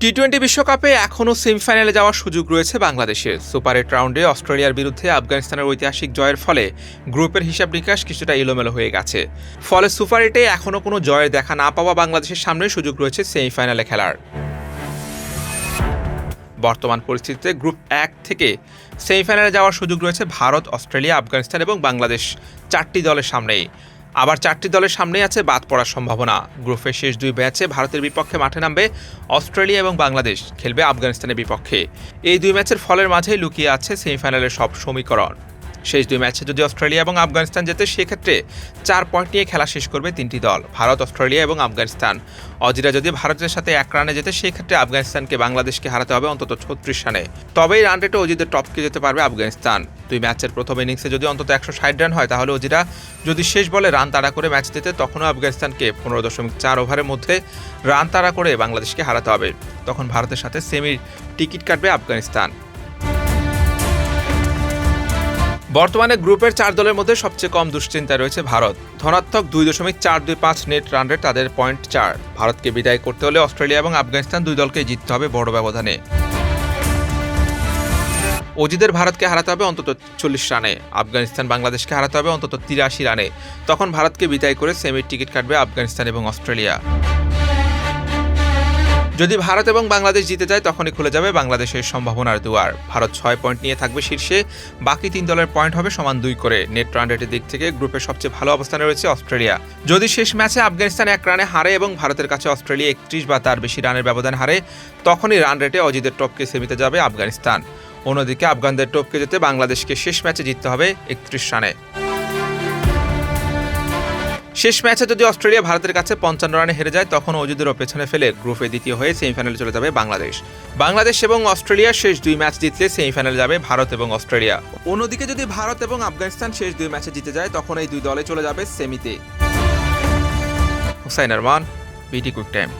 T twenty বিশ্বকাপে এখনও সেমিফাইনালে যাওয়ার সুযোগ রয়েছে বাংলাদেশের। সুপার এইট রাউন্ডে অস্ট্রেলিয়ার বিরুদ্ধে আফগানিস্তানের ঐতিহাসিক জয়ের ফলে গ্রুপের হিসাব নিকাশ কিছুটা এলোমেলো হয়ে গেছে। ফলে সুপার এইটে এখনও কোনো জয়ের দেখা না পাওয়া বাংলাদেশের সামনে সুযোগ রয়েছে সেমিফাইনালে খেলার। বর্তমান পরিস্থিতিতে গ্রুপ এক থেকে সেমিফাইনালে যাওয়ার সুযোগ রয়েছে ভারত, অস্ট্রেলিয়া, আফগানিস্তান এবং বাংলাদেশ। চারটি দলের সামনেই। আবার চারটি দলের সামনেই আছে বাদ পড়ার সম্ভাবনা। গ্রুপের শেষ দুই ম্যাচে ভারতের বিপক্ষে মাঠে নামবে অস্ট্রেলিয়া এবং বাংলাদেশ, খেলবে আফগানিস্তানের বিপক্ষে। এই দুই ম্যাচের ফলের মাঝেই লুকিয়ে আছে সেমিফাইনালের সব সমীকরণ। শেষ দুই ম্যাচে যদি অস্ট্রেলিয়া এবং আফগানিস্তান জেতে, সেক্ষেত্রে চার পয়েন্ট নিয়ে খেলা শেষ করবে তিনটি দল, ভারত, অস্ট্রেলিয়া এবং আফগানিস্তান। অজিরা যদি ভারতের সাথে এক রানে যেতে সেক্ষেত্রে আফগানিস্তানকে বাংলাদেশকে হারাতে হবে অন্তত ছত্রিশ রানে। তবেই রান রেটে অজিদের টপকে যেতে পারবে আফগানিস্তান। দুই ম্যাচের প্রথম ইনিংসে যদি অন্তত একশো ষাট রান হয়, তাহলে অজিরা যদি শেষ বলে রান তাড়া করে ম্যাচ দিতে তখনও আফগানিস্তানকে পনেরো দশমিক চার ওভারের মধ্যে রান তাড়া করে বাংলাদেশকে হারাতে হবে। তখন ভারতের সাথে সেমির টিকিট কাটবে আফগানিস্তান। বর্তমানে গ্রুপের চার দলের মধ্যে সবচেয়ে কম দুশ্চিন্তায় রয়েছে ভারত। ধনাত্মক দুই দশমিক চার দুই পাঁচ নেট রান রেট তাদের পয়েন্ট চার। ভারতকে বিদায় করতে হলে অস্ট্রেলিয়া এবং আফগানিস্তান দুই দলকে জিততে হবে বড় ব্যবধানে। অজিদের ভারতকে হারাতে হবে অন্তত চল্লিশ রানে। আফগানিস্তান বাংলাদেশকে হারাতে হবে অন্তত তিরাশি রানে। তখন ভারতকে বিদায় করে সেমির টিকিট কাটবে আফগানিস্তান এবং অস্ট্রেলিয়া। যদি ভারত এবং বাংলাদেশ জিতে যায়, তখনই খুলে যাবে বাংলাদেশের সম্ভাবনার দুয়ার। ভারত ছয় পয়েন্ট নিয়ে থাকবে শীর্ষে। বাকি তিন দলের পয়েন্ট হবে সমান দুই করে। নেট রান রেটের দিক থেকে গ্রুপের সবচেয়ে ভালো অবস্থানে রয়েছে অস্ট্রেলিয়া। যদি শেষ ম্যাচে আফগানিস্তান এক রানে হারে এবং ভারতের কাছে অস্ট্রেলিয়া একত্রিশ বা তার বেশি রানের ব্যবধান হারে, তখনই রান রেটে অজিতের টপকে সেমিতে যাবে আফগানিস্তান। অন্যদিকে আফগানদের টপকে যেতে বাংলাদেশকে শেষ ম্যাচে জিততে হবে একত্রিশ রানে। শেষ ম্যাচে যদি অস্ট্রেলিয়া ভারতের কাছে পঞ্চান্ন রানে হেরে যায়, তখন অজুদের পেছনে ফেলে গ্রুপে দ্বিতীয় হয়ে সেমিফাইনালে চলে যাবে বাংলাদেশ। বাংলাদেশ এবং অস্ট্রেলিয়া শেষ দুই ম্যাচ জিতলে সেমিফাইনালে যাবে ভারত এবং অস্ট্রেলিয়া। অন্যদিকে যদি ভারত এবং আফগানিস্তান শেষ দুই ম্যাচে জিতে যায়, তখন এই দুই দলে চলে যাবে সেমিতে। হুসাইন আরমান বিটি কুইক টাইম।